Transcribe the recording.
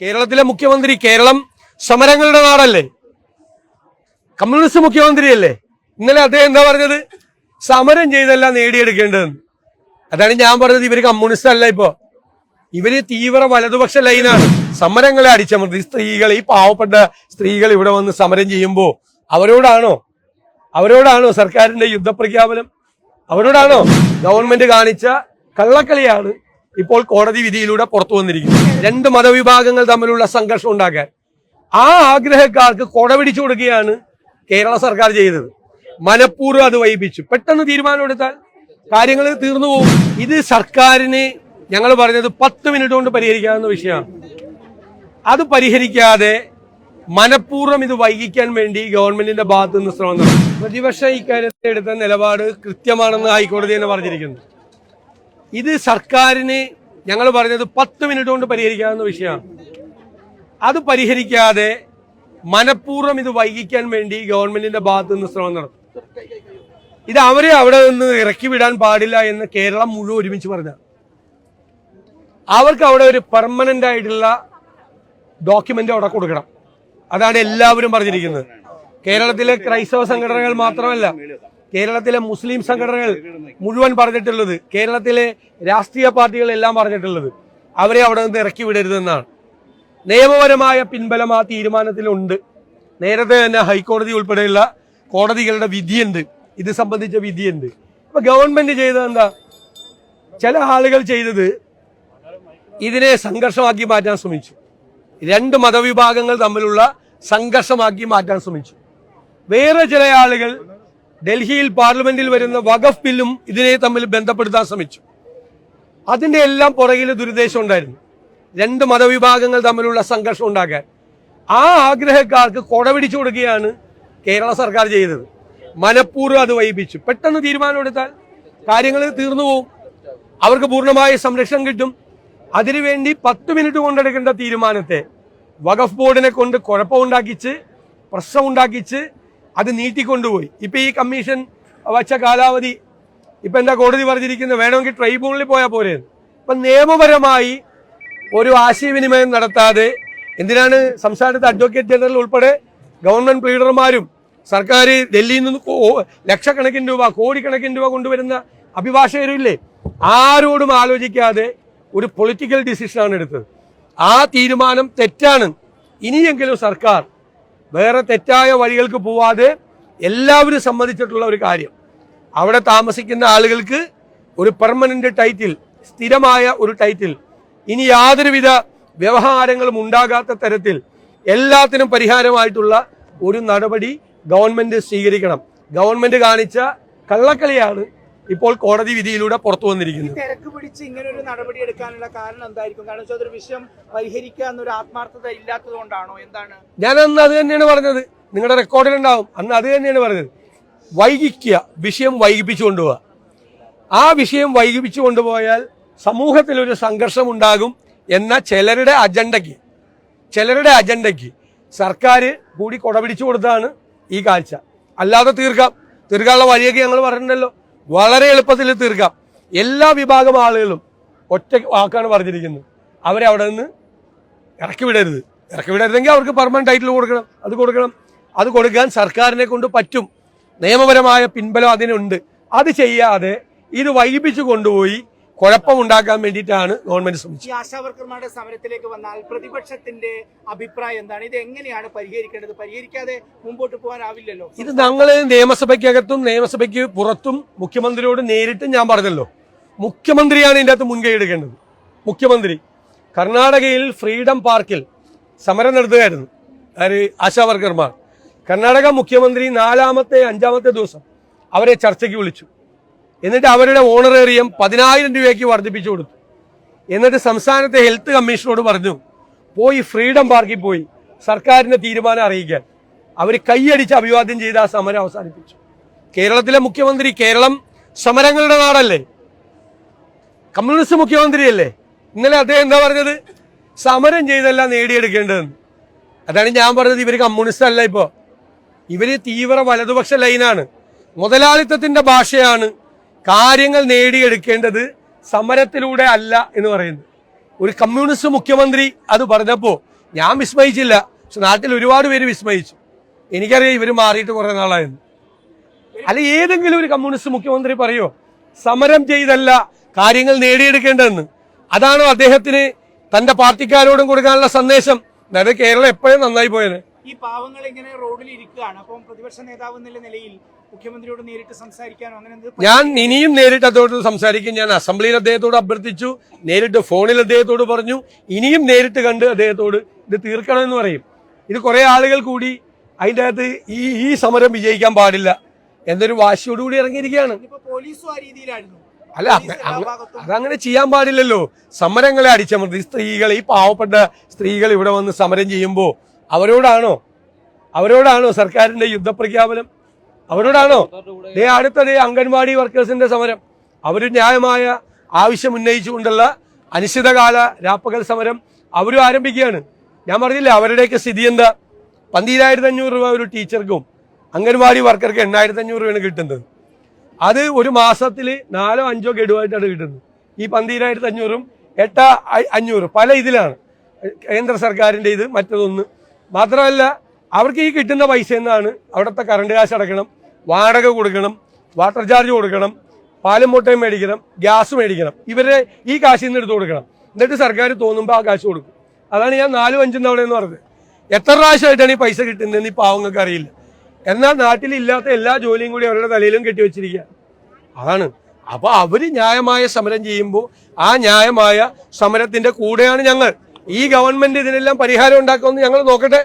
കേരളത്തിലെ മുഖ്യമന്ത്രി കേരളം സമരങ്ങളുടെ നാടല്ലേ? കമ്മ്യൂണിസ്റ്റ് മുഖ്യമന്ത്രി അല്ലേ ഇന്നലെ അദ്ദേഹം എന്താ പറഞ്ഞത്? സമരം ചെയ്തല്ല നേടിയെടുക്കേണ്ടതെന്ന്. അതാണ് ഞാൻ പറഞ്ഞത് ഇവർ കമ്മ്യൂണിസ്റ്റ് അല്ല ഇപ്പോ. ഇവർ തീവ്ര വലതുപക്ഷ ലൈനാണ്. സമരങ്ങളെ അടിച്ചമർത്തി. സ്ത്രീകൾ ഈ പാവപ്പെട്ട സ്ത്രീകൾ ഇവിടെ വന്ന് സമരം ചെയ്യുമ്പോ അവരോടാണോ? അവരോടാണോ സർക്കാരിന്റെ യുദ്ധപ്രഖ്യാപനം? അവരോടാണോ ഗവൺമെന്റ് കാണിച്ച കള്ളക്കളിയാണ് ഇപ്പോൾ കോടതി വിധിയിലൂടെ പുറത്തു വന്നിരിക്കുന്നു. രണ്ട് മതവിഭാഗങ്ങൾ തമ്മിലുള്ള സംഘർഷം ഉണ്ടാക്കാൻ. ആ ആഗ്രഹക്കാർക്ക് കൊട പിടിച്ചു കൊടുക്കുകയാണ് കേരള സർക്കാർ ചെയ്തത്. മനഃപൂർവം അത് വൈപിച്ചു. പെട്ടെന്ന് തീരുമാനമെടുത്താൽ കാര്യങ്ങൾ തീർന്നു പോകും. ഇത് സർക്കാരിന് ഞങ്ങൾ പറഞ്ഞത് പത്ത് മിനിറ്റ് കൊണ്ട് പരിഹരിക്കാവുന്ന വിഷയമാണ്. അത് പരിഹരിക്കാതെ മനഃപൂർവം ഇത് വൈകിക്കാൻ വേണ്ടി ഗവൺമെന്റിന്റെ ഭാഗത്തു നിന്ന് ശ്രമം നടത്തും. പ്രതിപക്ഷം ഇക്കാര്യത്തിൽ എടുത്ത നിലപാട് കൃത്യമാണെന്ന് ഹൈക്കോടതി തന്നെ പറഞ്ഞിരിക്കുന്നു. ഇത് സർക്കാരിന് ഞങ്ങൾ പറഞ്ഞത് പത്ത് മിനിറ്റ് കൊണ്ട് പരിഹരിക്കാവുന്ന വിഷയമാണ്. അത് പരിഹരിക്കാതെ മനഃപൂർവം ഇത് വൈകിക്കാൻ വേണ്ടി ഗവൺമെന്റിന്റെ ഭാഗത്തു നിന്ന് ശ്രമം നടത്തും. ഇത് അവരെ അവിടെ നിന്ന് ഇറക്കി വിടാൻ പാടില്ല എന്ന് കേരളം മുഴുവൻ ഒരുമിച്ച് പറഞ്ഞ അവർക്ക് അവിടെ ഒരു പെർമനന്റ് ആയിട്ടുള്ള ഡോക്യുമെന്റ് അവിടെ കൊടുക്കണം. അതാണ് എല്ലാവരും പറഞ്ഞിരിക്കുന്നത്. കേരളത്തിലെ ക്രൈസ്തവ സംഘടനകൾ മാത്രമല്ല കേരളത്തിലെ മുസ്ലിം സംഘടനകൾ മുഴുവൻ പറഞ്ഞിട്ടുള്ളത് കേരളത്തിലെ രാഷ്ട്രീയ പാർട്ടികളെല്ലാം പറഞ്ഞിട്ടുള്ളത് അവരെ അവിടെ നിന്ന് ഇറക്കി വിടരുതെന്നാണ്. നിയമപരമായ പിൻബലം ആ തീരുമാനത്തിലുണ്ട്. നേരത്തെ തന്നെ ഹൈക്കോടതി ഉൾപ്പെടെയുള്ള കോടതികളുടെ വിധിയുണ്ട്. ഇത് സംബന്ധിച്ച വിധിയുണ്ട്. അപ്പൊ ഗവൺമെന്റ് ചെയ്തത് എന്താ? ചില ആളുകൾ ചെയ്തത് ഇതിനെ സംഘർഷമാക്കി മാറ്റാൻ ശ്രമിച്ചു. രണ്ട് മതവിഭാഗങ്ങൾ തമ്മിലുള്ള സംഘർഷമാക്കി മാറ്റാൻ ശ്രമിച്ചു. വേറെ ചില ആളുകൾ ഡൽഹിയിൽ പാർലമെന്റിൽ വരുന്ന വഖഫ് ബില്ലും ഇതിനെ തമ്മിൽ ബന്ധപ്പെടുത്താൻ ശ്രമിച്ചു. അതിന്റെ എല്ലാം പുറകിൽ ദുരുദ്ദേശം ഉണ്ടായിരുന്നു. രണ്ട് മതവിഭാഗങ്ങൾ തമ്മിലുള്ള സംഘർഷം ഉണ്ടാക്കാൻ. ആ ആഗ്രഹക്കാർക്ക് കൊടപിടിച്ചു കൊടുക്കുകയാണ് കേരള സർക്കാർ ചെയ്തത്. മനഃപൂർവം അത് വൈപിച്ചു. പെട്ടെന്ന് തീരുമാനമെടുത്താൽ കാര്യങ്ങൾ തീർന്നു പോകും അവർക്ക് പൂർണമായ സംരക്ഷണം കിട്ടും. അതിനുവേണ്ടി പത്ത് മിനിറ്റ് കൊണ്ടെടുക്കേണ്ട തീരുമാനത്തെ വഖഫ് ബോർഡിനെ കൊണ്ട് കുഴപ്പമുണ്ടാക്കിച്ച് പ്രശ്നമുണ്ടാക്കിച്ച് അത് നീട്ടിക്കൊണ്ടുപോയി. ഇപ്പൊ ഈ കമ്മീഷൻ വച്ച കാലാവധി ഇപ്പൊ എന്താ കോടതി പറഞ്ഞിരിക്കുന്നത്? വേണമെങ്കിൽ ട്രൈബ്യൂണലിൽ പോയാൽ പോലെ ഇപ്പൊ നിയമപരമായി ഒരു ആശയവിനിമയം നടത്താതെ എന്തിനാണ് സംസ്ഥാനത്തെ അഡ്വക്കേറ്റ് ജനറൽ ഉൾപ്പെടെ ഗവൺമെന്റ് പ്ലീഡർമാരും സർക്കാർ ഡൽഹിയിൽ നിന്ന് ലക്ഷക്കണക്കിന് രൂപ കോടിക്കണക്കിന് രൂപ കൊണ്ടുവരുന്ന അഭിഭാഷകരില്ലേ ആരോടും ആലോചിക്കാതെ ഒരു പൊളിറ്റിക്കൽ ഡിസിഷനാണ് എടുത്തത്. ആ തീരുമാനം തെറ്റാണ്. ഇനിയെങ്കിലും സർക്കാർ വേറെ തെറ്റായ വഴികൾക്ക് പോവാതെ എല്ലാവരും സമ്മതിച്ചിട്ടുള്ള ഒരു കാര്യം. അവിടെ താമസിക്കുന്ന ആളുകൾക്ക് ഒരു പെർമനന്റ് ടൈറ്റിൽ സ്ഥിരമായ ഒരു ടൈറ്റിൽ ഇനി യാതൊരുവിധ വ്യവഹാരങ്ങളും ഉണ്ടാകാത്ത തരത്തിൽ എല്ലാത്തിനും പരിഹാരമായിട്ടുള്ള ഒരു നടപടി ഗവൺമെന്റ് സ്വീകരിക്കണം. ഗവൺമെന്റ് കാണിച്ച കള്ളക്കളിയാണ് ഇപ്പോൾ കോടതി വിധിയിലൂടെ പുറത്തു വന്നിരിക്കുന്നു. തിരക്ക് പിടിച്ച് ഇങ്ങനെ ഒരു നടപടി എടുക്കാനുള്ള കാരണം എന്തായിരിക്കും? കാരണം വെച്ചാൽ വിഷയം പരിഹരിക്കുക എന്നൊരു ആത്മാർത്ഥത ഇല്ലാത്തത് കൊണ്ടാണോ? എന്താണ്? ഞാൻ അന്ന് അത് തന്നെയാണ് പറഞ്ഞത്. നിങ്ങളുടെ റെക്കോർഡിലുണ്ടാവും അന്ന് അത് തന്നെയാണ് പറഞ്ഞത്. വൈകിക്കുക. വിഷയം വൈകിപ്പിച്ചു കൊണ്ടുപോവുക. ആ വിഷയം വൈകിപ്പിച്ചു കൊണ്ടുപോയാൽ സമൂഹത്തിൽ ഒരു സംഘർഷം ഉണ്ടാകും എന്ന ചിലരുടെ അജണ്ടയ്ക്ക് ചിലരുടെ അജണ്ടയ്ക്ക് സർക്കാർ കൂടി കൊടപിടിച്ചു കൊടുത്താണ് ഈ കാഴ്ച. അല്ലാതെ തീർക്കാം. തീർക്കാനുള്ള വഴിയൊക്കെ ഞങ്ങൾ പറഞ്ഞിട്ടുണ്ടല്ലോ. വളരെ എളുപ്പത്തിൽ തീർക്കാം. എല്ലാ വിഭാഗം ആളുകളും ഒറ്റ വാക്കാണ് പറഞ്ഞിരിക്കുന്നത്. അവരെ അവിടെ നിന്ന് ഇറക്കി വിടരുത് ഇറക്കി വിടരുതെങ്കിൽ അവർക്ക് പെർമനന്റ് ടൈറ്റിൽ കൊടുക്കണം. അത് കൊടുക്കണം. അത് കൊടുക്കാൻ സർക്കാരിനെ കൊണ്ട് പറ്റും. നിയമപരമായ പിൻബലം അതിനുണ്ട്. അത് ചെയ്യാതെ ഇത് വൈകിപ്പിച്ചു കൊണ്ടുപോയി കുഴപ്പമുണ്ടാക്കാൻ വേണ്ടിയിട്ടാണ് ഗവൺമെന്റ് ശ്രമിച്ചത്. ആശാവർക്കർമാരുടെ സമരത്തിലേക്ക് വന്നാൽ പ്രതിപക്ഷത്തിന്റെ അഭിപ്രായം എന്താണ്? ഇത് എങ്ങനെയാണ് പരിഹരിക്കേണ്ടത്? പരിഹരിക്കാതെ മുമ്പോട്ട് പോകാനാവില്ലല്ലോ. ഇത് ഞങ്ങൾ നിയമസഭയ്ക്കകത്തും നിയമസഭയ്ക്ക് പുറത്തും മുഖ്യമന്ത്രിയോട് നേരിട്ടും ഞാൻ പറഞ്ഞല്ലോ. മുഖ്യമന്ത്രിയാണ് ഇതിന്റെ അകത്ത് മുൻകൈ എടുക്കേണ്ടത്. മുഖ്യമന്ത്രി. കർണാടകയിൽ ഫ്രീഡം പാർക്കിൽ സമരം നടത്തുകയായിരുന്നു. ആര്? ആശാവർക്കർമാർ. കർണാടക മുഖ്യമന്ത്രി നാലാമത്തെ അഞ്ചാമത്തെ ദിവസം അവരെ ചർച്ചയ്ക്ക് വിളിച്ചു. എന്നിട്ട് അവരുടെ ഓണറേറിയം പതിനായിരം രൂപയ്ക്ക് വർദ്ധിപ്പിച്ചു കൊടുത്തു. എന്നിട്ട് സംസ്ഥാനത്തെ ഹെൽത്ത് കമ്മീഷനോട് പറഞ്ഞു പോയി ഫ്രീഡം പാർക്കിൽ പോയി സർക്കാരിന്റെ തീരുമാനം അറിയിക്കാൻ. അവർ കൈയടിച്ച് അഭിവാദ്യം ചെയ്ത് ആ സമരം അവസാനിപ്പിച്ചു. കേരളത്തിലെ മുഖ്യമന്ത്രി കേരളം സമരങ്ങളുടെ നാടല്ലേ? കമ്മ്യൂണിസ്റ്റ് മുഖ്യമന്ത്രിയല്ലേ? ഇന്നലെ അദ്ദേഹം എന്താ പറഞ്ഞത്? സമരം ചെയ്തല്ല നേടിയെടുക്കേണ്ടതെന്ന്. അതാണ് ഞാൻ പറഞ്ഞത്. ഇവർ കമ്മ്യൂണിസ്റ്റ് അല്ല ഇപ്പോ. ഇവർ തീവ്ര വലതുപക്ഷ ലൈനാണ്. മുതലാളിത്തത്തിന്റെ ഭാഷയാണ് കാര്യങ്ങൾ നേടിയെടുക്കേണ്ടത് സമരത്തിലൂടെ അല്ല എന്ന് പറയുന്നത് ഒരു കമ്മ്യൂണിസ്റ്റ് മുഖ്യമന്ത്രി അത് പറഞ്ഞപ്പോ ഞാൻ വിസ്മയിച്ചില്ല. പക്ഷെ നാട്ടിൽ ഒരുപാട് പേര് വിസ്മയിച്ചു. എനിക്കറിയാം ഇവർ മാറിയിട്ട് കുറെ നാളായിരുന്നു അല്ല ഏതെങ്കിലും ഒരു കമ്മ്യൂണിസ്റ്റ് മുഖ്യമന്ത്രി പറയോ സമരം ചെയ്തല്ല കാര്യങ്ങൾ നേടിയെടുക്കേണ്ടതെന്ന്. അതാണോ അദ്ദേഹത്തിന് തന്റെ പാർട്ടിക്കാരോടും കൊടുക്കാനുള്ള സന്ദേശം? അതായത് കേരളം എപ്പോഴും നന്നായി പോയത് ഈ പാവങ്ങൾ ഇങ്ങനെ റോഡിൽ ഇരിക്കുകയാണ്. അപ്പം പ്രതിപക്ഷ നേതാവ് എന്നുള്ള നിലയിൽ മുഖ്യമന്ത്രിയോട് നേരിട്ട് സംസാരിക്കാനോ അങ്ങനെ ഞാൻ ഇനിയും നേരിട്ട് അദ്ദേഹത്തോട് സംസാരിക്കും. ഞാൻ അസംബ്ലിയിൽ അദ്ദേഹത്തോട് അഭ്യർത്ഥിച്ചു. നേരിട്ട് ഫോണിൽ അദ്ദേഹത്തോട് പറഞ്ഞു. ഇനിയും നേരിട്ട് കണ്ട് അദ്ദേഹത്തോട് ഇത് തീർക്കണമെന്ന് പറയും. ഇത് കുറെ ആളുകൾ കൂടി അതിന്റെ അകത്ത് ഈ ഈ സമരം വിജയിക്കാൻ പാടില്ല എന്നൊരു വാശിയോടുകൂടി ഇറങ്ങിയിരിക്കുകയാണ്. പോലീസും ആ രീതിയിലായിരുന്നു. അല്ല അതങ്ങനെ ചെയ്യാൻ പാടില്ലല്ലോ. സമരങ്ങളെ അടിച്ചമർത്തി. സ്ത്രീകൾ ഈ പാവപ്പെട്ട സ്ത്രീകൾ ഇവിടെ വന്ന് സമരം ചെയ്യുമ്പോൾ അവരോടാണോ? അവരോടാണോ സർക്കാരിന്റെ യുദ്ധപ്രഖ്യാപനം? അവരോടാണോ? ദേ അടുത്തത് അംഗൻവാടി വർക്കേഴ്സിന്റെ സമരം. അവരും ന്യായമായ ആവശ്യം ഉന്നയിച്ചുകൊണ്ടുള്ള അനിശ്ചിതകാല രാപ്പകൽ സമരം അവരും ആരംഭിക്കുകയാണ്. ഞാൻ പറഞ്ഞില്ല അവരുടെയൊക്കെ സ്ഥിതി എന്താ? പന്തിരായിരത്തി അഞ്ഞൂറ് രൂപ ഒരു ടീച്ചർക്കും അംഗൻവാടി വർക്കർക്ക് എണ്ണായിരത്തി അഞ്ഞൂറ് രൂപയാണ് കിട്ടുന്നത്. അത് ഒരു മാസത്തിൽ നാലോ അഞ്ചോ ഗഡുവായിട്ടാണ് കിട്ടുന്നത്. ഈ പന്തിരായിരത്തി അഞ്ഞൂറും എട്ട അഞ്ഞൂറ് പല ഇതിലാണ്. കേന്ദ്ര സർക്കാരിന്റെ ഇത് മറ്റതൊന്ന്. മാത്രമല്ല അവർക്ക് ഈ കിട്ടുന്ന പൈസ എന്നാണ് അവിടുത്തെ കറണ്ട് കാശ് അടക്കണം വാടക കൊടുക്കണം വാട്ടർ ചാർജ് കൊടുക്കണം പാലും മുട്ടയും മേടിക്കണം ഗ്യാസ് മേടിക്കണം. ഇവരെ ഈ കാശിൽ നിന്ന് എടുത്ത് കൊടുക്കണം. എന്നിട്ട് സർക്കാർ തോന്നുമ്പോൾ ആ കാശ് കൊടുക്കും. അതാണ് ഞാൻ നാലും അഞ്ചും തവണ എന്ന് പറഞ്ഞത്. എത്ര പ്രാവശ്യമായിട്ടാണ് ഈ പൈസ കിട്ടുന്നതെന്ന് ഈ പാവങ്ങൾക്ക് അറിയില്ല. എന്നാൽ നാട്ടിലില്ലാത്ത എല്ലാ ജോലിയും കൂടി അവരുടെ തലയിലും കെട്ടിവെച്ചിരിക്കുക. അതാണ്. അപ്പോൾ അവർ ന്യായമായ സമരം ചെയ്യുമ്പോൾ ആ ന്യായമായ സമരത്തിന്റെ കൂടെയാണ് ഞങ്ങൾ. ഈ ഗവൺമെന്റ് ഇതിനെല്ലാം പരിഹാരം ഉണ്ടാക്കുമെന്ന് ഞങ്ങൾ നോക്കട്ടെ.